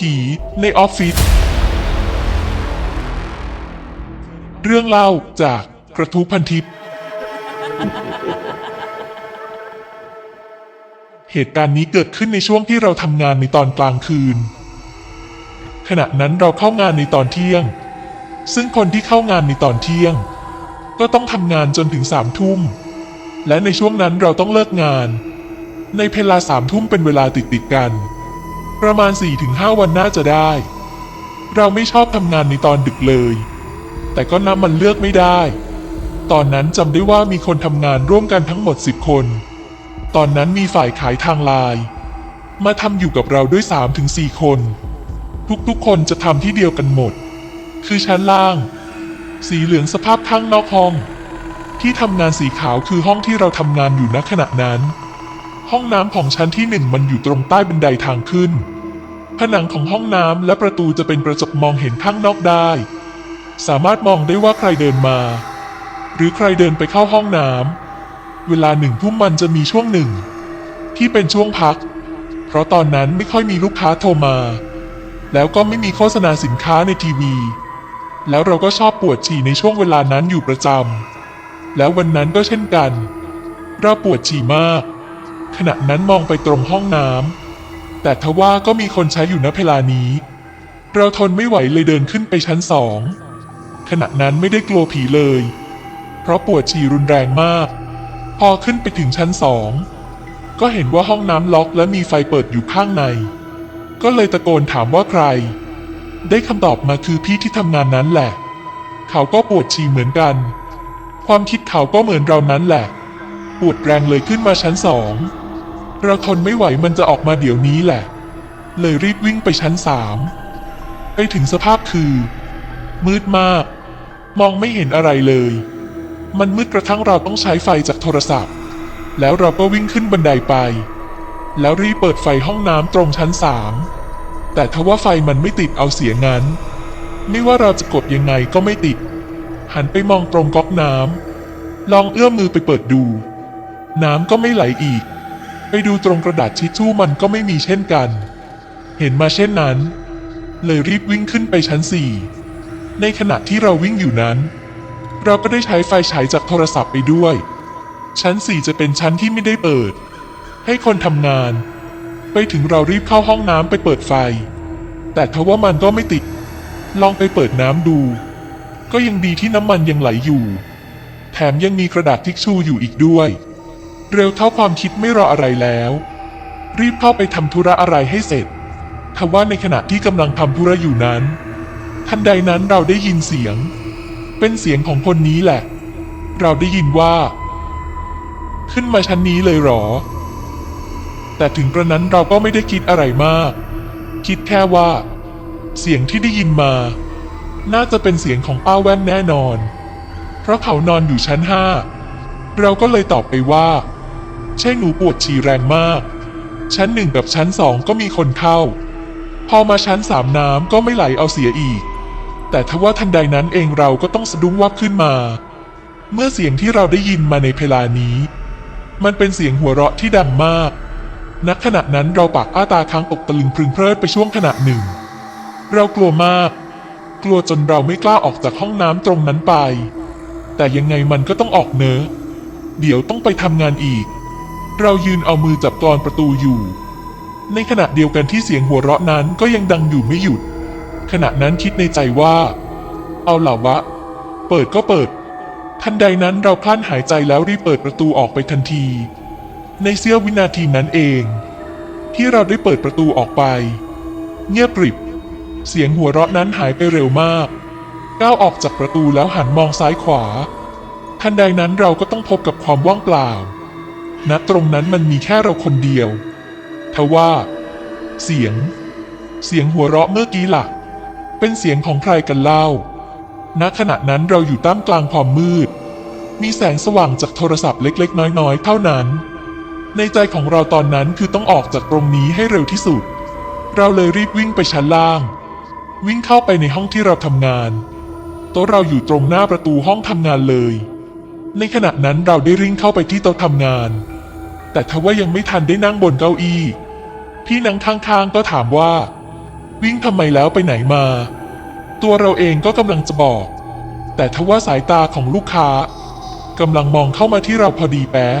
ผีในออฟฟิศ เรื่องเล่าจากกระทู้พันทิป เหตุการณ์นี้เกิดขึ้นในช่วงที่เราทำงานในตอนกลางคืน ขณะนั้นเราเข้างานในตอนเที่ยง ซึ่งคนที่เข้างานในตอนเที่ยง ก็ต้องทำงานจนถึงสามทุ่ม และในช่วงนั้นเราต้องเลิกงาน ในเวลาสามทุ่มเป็นเวลาติดติดกัน ประมาณ 4-5 วันน่าจะได้ เราไม่ชอบทำงานในตอนดึกเลย แต่ก็นับมันเลือกไม่ได้ ตอนนั้นจำได้ว่ามีคนทำงานร่วมกันทั้งหมด 10 คน ตอนนั้นมีฝ่ายขายทางไลน์มาทำอยู่กับเราด้วย 3-4 คน ทุกๆคนจะทำที่เดียวกันหมด คือชั้นล่าง สีเหลืองสภาพข้างนอกห้อง ที่ทำงานสีขาวคือห้องที่เราทำงานอยู่ณขณะนั้น ห้องน้ำของชั้นที่หนึ่งมันอยู่ตรงใต้บันไดทางขึ้น ผนังของห้องน้ำและประตูจะเป็นกระจกมองเห็นข้างนอกได้ สามารถมองได้ว่าใครเดินมา หรือใครเดินไปเข้าห้องน้ำเวลาหนึ่งทุ่มมันจะมีช่วงหนึ่ง ที่เป็นช่วงพัก เพราะตอนนั้นไม่ค่อยมีลูกค้าโทรมา แล้วก็ไม่มีโฆษณาสินค้าในทีวี แล้วเราก็ชอบปวดฉี่ในช่วงเวลานั้นอยู่ประจำแล้ววันนั้นก็เช่นกัน เราปวดฉี่มาก ขณะนั้นมองไปตรงห้องน้ำแต่ทว่าก็มีคนใช้อยู่ณเวลานี้ เราทนไม่ไหวเลยเดินขึ้นไปชั้นสองขณะนั้นไม่ได้กลัวผีเลย เพราะปวดฉี่รุนแรงมาก พอขึ้นไปถึงชั้นสองก็เห็นว่าห้องน้ำล็อกและมีไฟเปิดอยู่ข้างใน ก็เลยตะโกนถามว่าใคร ได้คำตอบมาคือพี่ที่ทำงานนั้นแหละ เขาก็ปวดฉี่เหมือนกัน ความคิดเขาก็เหมือนเรานั้นแหละ ปวดแรงเลยขึ้นมาชั้นสอง เราทนไม่ไหวมันจะออกมาเดี๋ยวนี้แหละ เลยรีบวิ่งไปชั้นสาม ไปถึงสภาพคือ มืดมาก มองไม่เห็นอะไรเลย มันมืดกระทั่งเราต้องใช้ไฟจากโทรศัพท์ แล้วเราก็วิ่งขึ้นบันไดไป แล้วรีบเปิดไฟห้องน้ำตรงชั้นสามแต่ทว่าไฟมันไม่ติดเอาเสียงั้น ไม่ว่าเราจะกดยังไงก็ไม่ติด หันไปมองตรงก๊อกน้ำลองเอื้อมมือไปเปิดดู น้ำก็ไม่ไหลอีก ไปดูตรงกระดาษทิชชู่มันก็ไม่มีเช่นกัน เห็นมาเช่นนั้น เลยรีบวิ่งขึ้นไปชั้นสี่ในขณะที่เราวิ่งอยู่นั้น เราก็ได้ใช้ไฟฉายจากโทรศัพท์ไปด้วย ชั้นสี่จะเป็นชั้นที่ไม่ได้เปิด ให้คนทำงาน ไปถึงเรารีบเข้าห้องน้ำไปเปิดไฟ แต่ทว่ามันก็ไม่ติด ลองไปเปิดน้ำดู ก็ยังดีที่น้ำมันยังไหลอยู่ แถมยังมีกระดาษทิชชู่อยู่อีกด้วย เร็วเท่าความคิดไม่รออะไรแล้ว รีบเข้าไปทำธุระอะไรให้เสร็จทว่าในขณะที่กำลังทำธุระอยู่นั้น ทันใดนั้นเราได้ยินเสียง เป็นเสียงของคนนี้แหละ เราได้ยินว่า ขึ้นมาชั้นนี้เลยหรอ แต่ถึงกระนั้นเราก็ไม่ได้คิดอะไรมาก คิดแค่ว่า เสียงที่ได้ยินมา น่าจะเป็นเสียงของป้าแว่นแน่นอน เพราะเขานอนอยู่ชั้นห้าเราก็เลยตอบไปว่า ใช่หนูปวดฉี่แรงมาก ชั้นหนึ่งกับชั้นสองก็มีคนเข้า พอมาชั้นสามน้ำก็ไม่ไหลเอาเสียอีก แต่ทว่าทันใดนั้นเองเราก็ต้องสะดุ้งวับขึ้นมา เมื่อเสียงที่เราได้ยินมาในเพลานี้ มันเป็นเสียงหัวเราะที่ดังมากณขณะนั้นเราปากอ้าตาค้างตกตะลึงพรึงเพลิดไปช่วงขณะหนึ่ง เรากลัวมาก กลัวจนเราไม่กล้าออกจากห้องน้ำตรงนั้นไป แต่ยังไงมันก็ต้องออกเนอะ เดี๋ยวต้องไปทำงานอีก เรายืนเอามือจับกรอนประตูอยู่ ในขณะเดียวกันที่เสียงหัวเราะนั้นก็ยังดังอยู่ไม่หยุด ขณะนั้นคิดในใจว่า เอาหล่าวะ เปิดก็เปิด ทันใดนั้นเราพลั้นหายใจแล้วรีบเปิดประตูออกไปทันที ในเสี้ยววินาทีนั้นเอง ที่เราได้เปิดประตูออกไป เงียบกริบ เสียงหัวเราะนั้นหายไปเร็วมากก้าวออกจากประตูแล้วหันมองซ้ายขวา ทันใดนั้นเราก็ต้องพบกับความว่างเปล่า ณตรงนั้นมันมีแค่เราคนเดียวทว่า เสียง เสียงหัวเราะเมื่อกี้ล่ะ เป็นเสียงของใครกันเล่า ณขณะนั้นเราอยู่ท่ามกลางความมืด มีแสงสว่างจากโทรศัพท์เล็ก ๆ น้อย ๆ เท่านั้น ในใจของเราตอนนั้นคือต้องออกจากตรงนี้ให้เร็วที่สุด เราเลยรีบวิ่งไปชั้นล่าง วิ่งเข้าไปในห้องที่เราทำงานโต๊ะเราอยู่ตรงหน้าประตูห้องทำงานเลย ในขณะนั้นเราได้ริ่งเข้าไปที่โต๊ะทำงาน แต่ทว่ายังไม่ทันได้นั่งบนเก้าอี้ พี่นั่งข้างๆก็ถามว่า วิ่งทำไมแล้วไปไหนมา ตัวเราเองก็กำลังจะบอก แต่ทว่าสายตาของลูกค้ากำลังมองเข้ามาที่เราพอดีแป๊ะ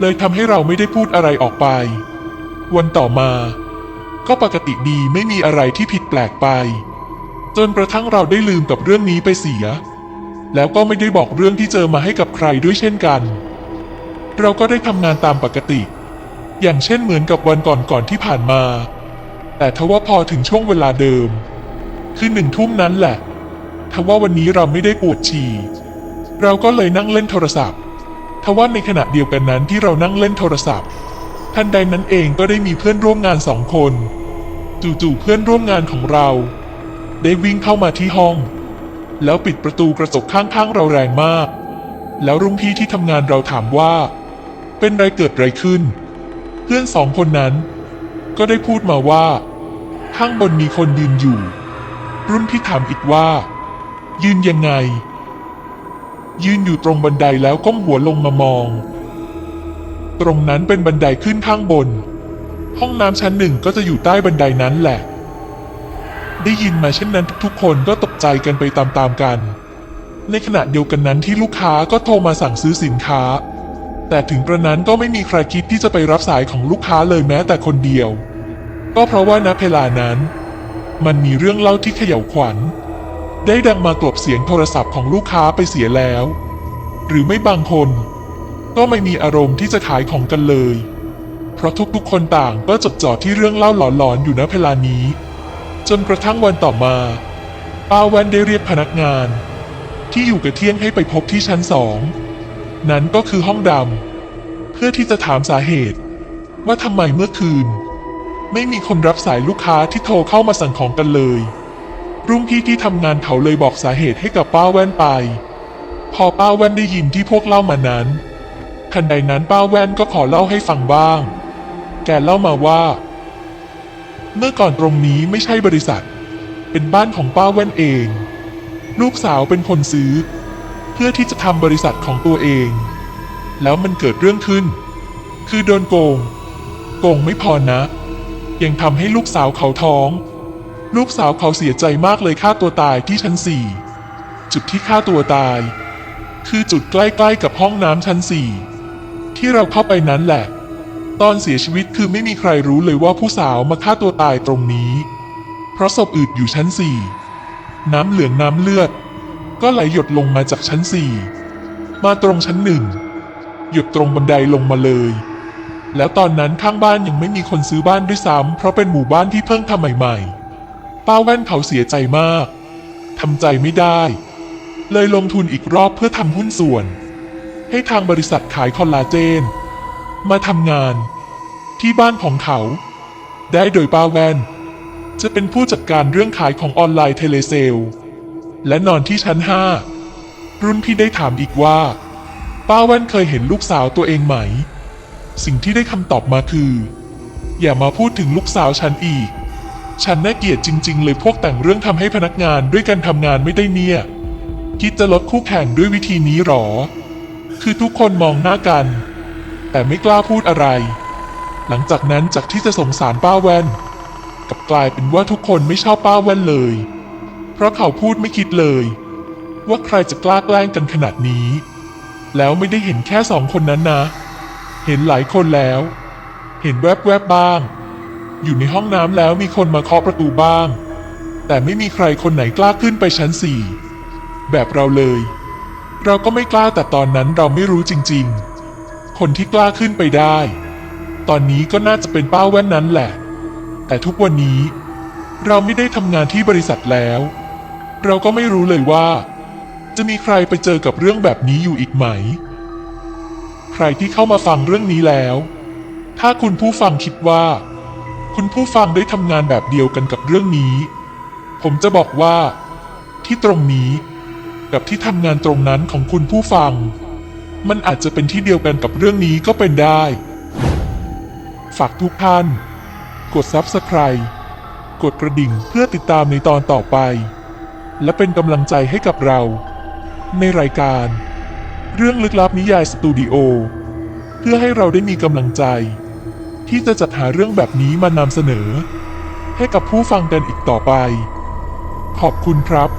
เลยทำให้เราไม่ได้พูดอะไรออกไป วันต่อมา ก็ปกติดีไม่มีอะไรที่ผิดแปลกไป จนกระทั่งเราได้ลืมกับเรื่องนี้ไปเสีย แล้วก็ไม่ได้บอกเรื่องที่เจอมาให้กับใครด้วยเช่นกัน เราก็ได้ทำงานตามปกติ อย่างเช่นเหมือนกับวันก่อนๆที่ผ่านมา แต่ทว่าพอถึงช่วงเวลาเดิม คือหนึ่งทุ่มนั้นแหละทว่าวันนี้เราไม่ได้ปวดฉี่เราก็เลยนั่งเล่นโทรศัพท์ทว่าในขณะเดียวกันนั้นที่เรานั่งเล่นโทรศัพท์ทันใดนั้นเองก็ได้มีเพื่อนร่วมงานสองคน จู่ๆเพื่อนร่วมงานของเรา ได้วิ่งเข้ามาที่ห้อง แล้วปิดประตูกระจกข้างๆเราแรงมาก แล้วรุ่งพี่ที่ทำงานเราถามว่า เป็นไรเกิดไรขึ้น เพื่อนสองคนนั้น ก็ได้พูดมาว่า ข้างบนมีคนยืนอยู่ รุ่นพี่ถามอีกว่า ยืนยังไง ยืนอยู่ตรงบันไดแล้วก้มหัวลงมามอง ตรงนั้นเป็นบันไดขึ้นข้างบน ห้องน้ำชั้นหนึ่งก็จะอยู่ใต้บันไดนั้นแหละ ได้ยินมาเช่นนั้นทุกๆคนก็ตกใจกันไปตามๆกัน ในขณะเดียวกันนั้นที่ลูกค้าก็โทรมาสั่งซื้อสินค้า แต่ถึงกระนั้นก็ไม่มีใครคิดที่จะไปรับสายของลูกค้าเลยแม้แต่คนเดียว ก็เพราะว่าณเวลานั้น มันมีเรื่องเล่าที่เขย่าวขวัญ ได้ดังมากลบเสียงโทรศัพท์ของลูกค้าไปเสียแล้ว หรือไม่บางคน ก็ไม่มีอารมณ์ที่จะขายของกันเลย เพราะทุกๆคนต่างก็จดจ่อที่เรื่องเล่าหลอนๆอยู่ณเวลานี้ จนกระทั่งวันต่อมาป้าแว่นได้เรียกพนักงาน ที่อยู่กับเที่ยงให้ไปพบที่ชั้นสอง นั้นก็คือห้องดำเพื่อที่จะถามสาเหตุ ว่าทำไมเมื่อคืน ไม่มีคนรับสายลูกค้าที่โทรเข้ามาสั่งของกันเลย รุ่งพี่ที่ทำงานเขาเลยบอกสาเหตุให้กับป้าแว่นไป พอป้าแว่นได้ยินที่พวกเล่ามานั้นทันใดนั้นป้าแว่นก็ขอเล่าให้ฟังบ้าง แกเล่ามาว่า เมื่อก่อนตรงนี้ไม่ใช่บริษัท เป็นบ้านของป้าแว่นเอง ลูกสาวเป็นคนซื้อ เพื่อที่จะทำบริษัทของตัวเอง แล้วมันเกิดเรื่องขึ้น คือโดนโกง โกงไม่พอนะ ยังทำให้ลูกสาวเขาท้อง ลูกสาวเขาเสียใจมากเลยฆ่าตัวตายที่ชั้นสี่จุดที่ฆ่าตัวตาย คือจุดใกล้ๆกับห้องน้ำชั้นสี่ที่เราเข้าไปนั้นแหละ ตอนเสียชีวิตคือไม่มีใครรู้เลยว่าผู้สาวมาฆ่าตัวตายตรงนี้ เพราะศพอืดอยู่ชั้นสี่น้ำเหลืองน้ำเลือด ก็ไหลหยดลงมาจากชั้นสี่มาตรงชั้นหนึ่งหยดตรงบันไดลงมาเลย แล้วตอนนั้นข้างบ้านยังไม่มีคนซื้อบ้านด้วยซ้ำเพราะเป็นหมู่บ้านที่เพิ่งทำใหม่ๆ ป้าแว่นเขาเสียใจมากทำใจไม่ได้ เลยลงทุนอีกรอบเพื่อทำหุ้นส่วน ให้ทางบริษัทขายคอลลาเจน มาทำงาน ที่บ้านของเขา ได้โดยป้าแว่น จะเป็นผู้จัดการเรื่องขายของออนไลน์เทเลเซล และนอนที่ชั้น5รุ่นพี่ได้ถามอีกว่า ป้าแว่นเคยเห็นลูกสาวตัวเองไหม สิ่งที่ได้คำตอบมาคือ อย่ามาพูดถึงลูกสาวฉันอีก ฉันน่าเกลียดจริง ๆ เลยพวกแต่งเรื่องทำให้พนักงานด้วยกันทำงานไม่ได้เนี่ย คิดจะลดคู่แข่งด้วยวิธีนี้หรอ คือทุกคนมองหน้ากัน แต่ไม่กล้าพูดอะไร หลังจากนั้นจากที่จะสงสารป้าแว่นกลับกลายเป็นว่าทุกคนไม่ชอบป้าแว่นเลย เพราะเขาพูดไม่คิดเลย ว่าใครจะกล้าแกล้งกันขนาดนี้ แล้วไม่ได้เห็นแค่สองคนนั้นนะ เห็นหลายคนแล้ว เห็นแวบๆบ้าง อยู่ในห้องน้ำแล้วมีคนมาเคาะประตูบ้าง แต่ไม่มีใครคนไหนกล้าขึ้นไปชั้นสี่แบบเราเลย เราก็ไม่กล้าแต่ตอนนั้นเราไม่รู้จริง ๆ คนที่กล้าขึ้นไปได้ ตอนนี้ก็น่าจะเป็นป้าแว่นนั้นแหละ แต่ทุกวันนี้เราไม่ได้ทำงานที่บริษัทแล้ว เราก็ไม่รู้เลยว่า จะมีใครไปเจอกับเรื่องแบบนี้อยู่อีกไหม ใครที่เข้ามาฟังเรื่องนี้แล้ว ถ้าคุณผู้ฟังคิดว่า คุณผู้ฟังได้ทำงานแบบเดียวกันกับเรื่องนี้ ผมจะบอกว่า ที่ตรงนี้ กับที่ทำงานตรงนั้นของคุณผู้ฟัง มันอาจจะเป็นที่เดียวกันกับเรื่องนี้ก็เป็นได้ ฝากทุกท่าน กด Subscribe กดกระดิ่งเพื่อติดตามในตอนต่อไป และเป็นกำลังใจให้กับเรา ในรายการ เรื่องลึกลับนิยายสตูดิโอเพื่อให้เราได้มีกำลังใจ ที่จะจัดหาเรื่องแบบนี้มานำเสนอ ให้กับผู้ฟังกันอีกต่อไป ขอบคุณครับ